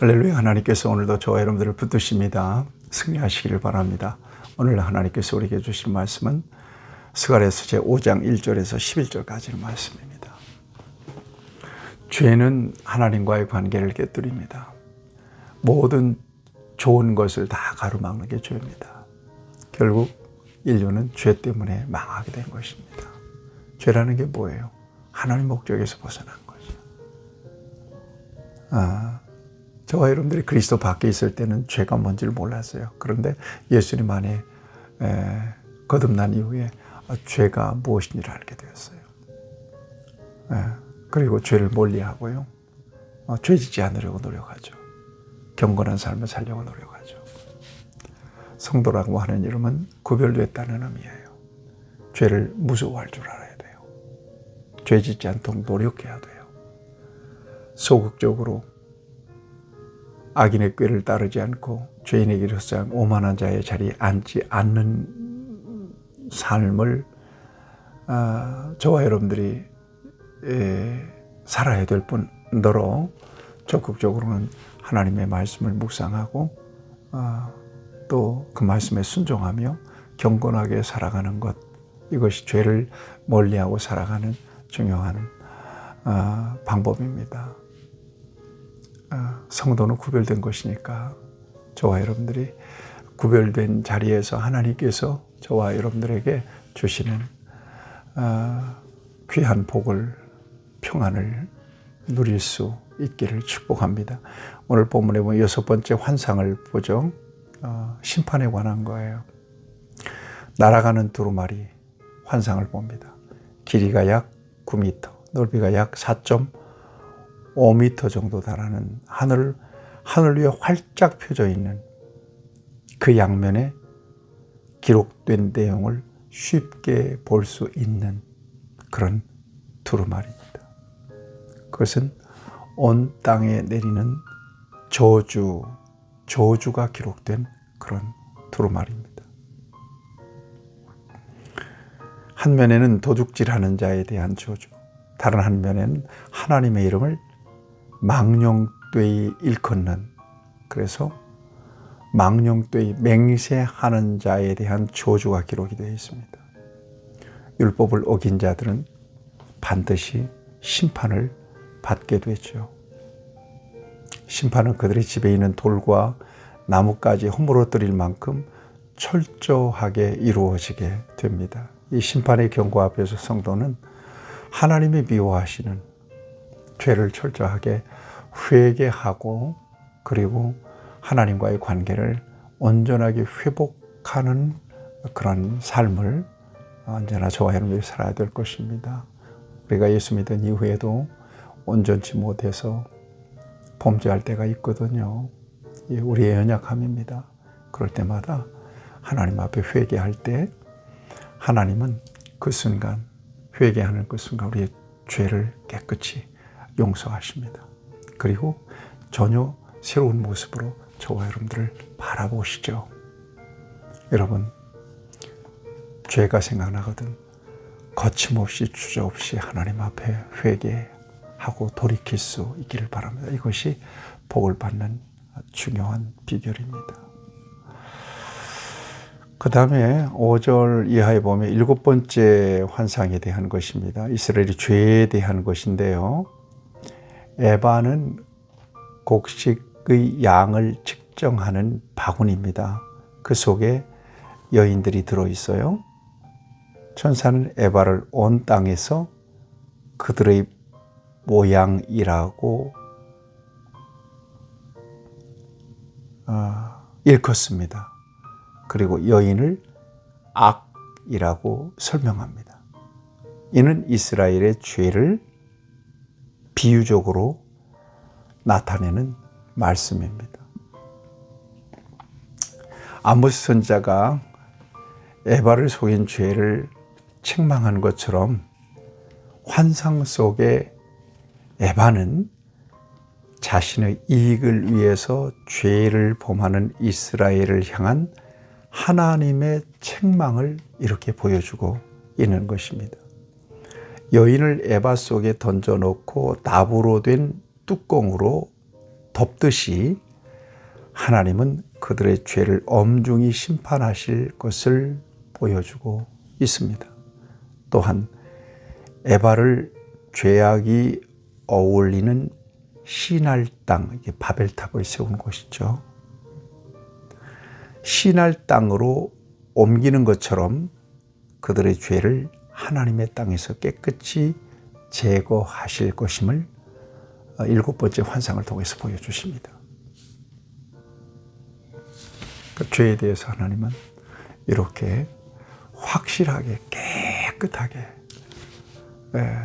할렐루야 하나님께서 오늘도 저와 여러분들을 붙드십니다. 승리하시기를 바랍니다. 오늘 하나님께서 우리에게 주실 말씀은 스가랴서 제 5장 1절에서 11절까지의 말씀입니다. 죄는 하나님과의 관계를 깨뜨립니다. 모든 좋은 것을 다 가로막는 게 죄입니다. 결국 인류는 죄 때문에 망하게 된 것입니다. 죄라는 게 뭐예요? 하나님 목적에서 벗어난 거죠. 아, 저와 여러분들이 그리스도 밖에 있을 때는 죄가 뭔지를 몰랐어요. 그런데 예수님 안에 에, 거듭난 이후에 아, 죄가 무엇인지를 알게 되었어요. 에, 그리고 죄를 멀리하고요. 어, 죄 짓지 않으려고 노력하죠. 경건한 삶을 살려고 노력하죠. 성도라고 하는 이름은 구별됐다는 의미예요. 죄를 무서워할 줄 알아야 돼요. 죄 짓지 않도록 노력해야 돼요. 소극적으로 악인의 꾀를 따르지 않고 죄인에게 르상 오만한 자의 자리에 앉지 않는 삶을 아, 저와 여러분들이 에, 살아야 될 뿐더러 적극적으로는 하나님의 말씀을 묵상하고 아, 또그 말씀에 순종하며 경건하게 살아가는 것 이것이 죄를 멀리하고 살아가는 중요한 아, 방법입니다. 아, 성도는 구별된 것이니까 저와 여러분들이 구별된 자리에서 하나님께서 저와 여러분들에게 주시는 아, 귀한 복을 평안을 누릴 수 있기를 축복합니다. 오늘 본문에 보면 여섯 번째 환상을 보죠. 어, 심판에 관한 거예요. 날아가는 두루마리 환상을 봅니다. 길이가 약 9m, 넓이가 약 4.5m 정도 달하는 하늘 하늘 위에 활짝 펴져 있는 그 양면에 기록된 내용을 쉽게 볼 수 있는 그런 두루마리입니다. 그것은 온 땅에 내리는 저주, 저주가 기록된 그런 두루마리입니다. 한 면에는 도둑질하는 자에 대한 저주, 다른 한 면에는 하나님의 이름을 망령되이 일컫는 그래서 망령되이 맹세하는 자에 대한 저주가 기록이 되어 있습니다. 율법을 어긴 자들은 반드시 심판을 받게 되죠. 심판은 그들의 집에 있는 돌과 나무까지 허물어뜨릴 만큼 철저하게 이루어지게 됩니다. 이 심판의 경고 앞에서 성도는 하나님이 미워하시는 죄를 철저하게 회개하고 그리고 하나님과의 관계를 온전하게 회복하는 그런 삶을 언제나 저와 여러분들이 살아야 될 것입니다. 우리가 예수 믿은 이후에도 온전치 못해서 범죄할 때가 있거든요. 우리의 연약함입니다. 그럴 때마다 하나님 앞에 회개할 때 하나님은 그 순간 회개하는 그 순간 우리의 죄를 깨끗이 용서하십니다. 그리고 전혀 새로운 모습으로 저와 여러분들을 바라보시죠. 여러분, 죄가 생각나거든 거침없이 주저없이 하나님 앞에 회개하고 돌이킬 수 있기를 바랍니다. 이것이 복을 받는 중요한 비결입니다. 그 다음에 5절 이하에 보면 일곱 번째 환상에 대한 것입니다. 이스라엘의 죄에 대한 것인데요. 에바는 곡식의 양을 측정하는 바구니입니다. 그 속에 여인들이 들어 있어요. 천사는 에바를 온 땅에서 그들의 모양이라고 어, 일컫습니다. 그리고 여인을 악이라고 설명합니다. 이는 이스라엘의 죄를 비유적으로 나타내는 말씀입니다. 아모스 선자가 에바를 속인 죄를 책망한 것처럼 환상 속에 에바는 자신의 이익을 위해서 죄를 범하는 이스라엘을 향한 하나님의 책망을 이렇게 보여주고 있는 것입니다. 여인을 에바 속에 던져놓고 나무로 된 뚜껑으로 덮듯이 하나님은 그들의 죄를 엄중히 심판하실 것을 보여주고 있습니다. 또한 에바를 죄악이 어울리는 신할 땅, 바벨탑을 세운 곳이죠. 신할 땅으로 옮기는 것처럼 그들의 죄를 하나님의 땅에서 깨끗이 제거하실 것임을 일곱 번째 환상을 통해서 보여주십니다. 그 죄에 대해서 하나님은 이렇게 확실하게 깨끗하게 에,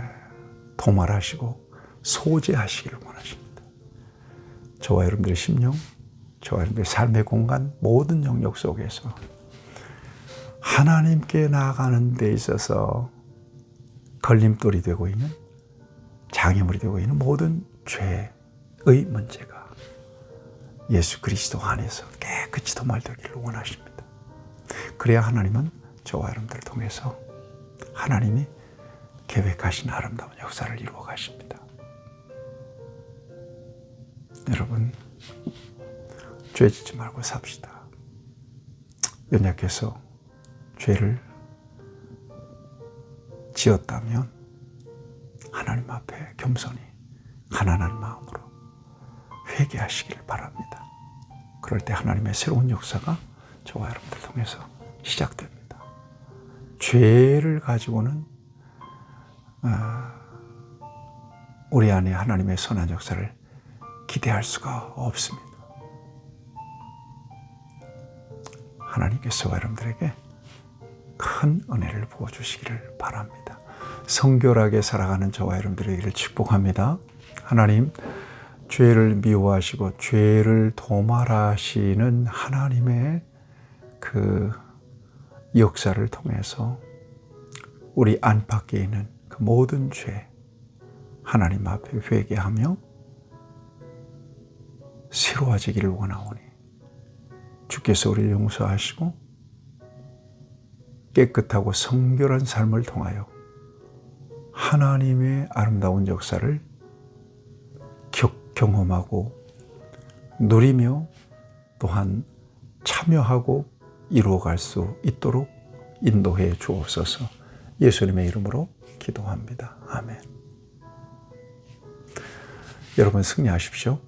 도말하시고 소재하시기를 원하십니다. 저와 여러분들의 심령, 저와 여러분들의 삶의 공간 모든 영역 속에서 하나님께 나아가는 데 있어서 걸림돌이 되고 있는 장애물이 되고 있는 모든 죄의 문제가 예수 그리스도 안에서 깨끗이 도말되기를 원하십니다. 그래야 하나님은 저와 여러분들을 통해서 하나님이 계획하신 아름다운 역사를 이루어 가십니다. 여러분, 죄 짓지 말고 삽시다. 연약해서 죄를 지었다면 하나님 앞에 겸손히 가난한 마음으로 회개하시길 바랍니다. 그럴 때 하나님의 새로운 역사가 저와 여러분들 통해서 시작됩니다. 죄를 가지고는 어, 우리 안에 하나님의 선한 역사를 기대할 수가 없습니다. 하나님께서 여러분들에게 큰 은혜를 부어 주시기를 바랍니다. 성결하게 살아가는 저와 여러분들에게를 축복합니다. 하나님, 죄를 미워하시고 죄를 도말하시는 하나님의 그 역사를 통해서 우리 안팎에 있는 그 모든 죄 하나님 앞에 회개하며 새로워지기를 원하오니 주께서 우리를 용서하시고 깨끗하고 성결한 삶을 통하여 하나님의 아름다운 역사를 경험하고 누리며 또한 참여하고 이루어갈 수 있도록 인도해 주옵소서 예수님의 이름으로 기도합니다. 아멘. 여러분 승리하십시오.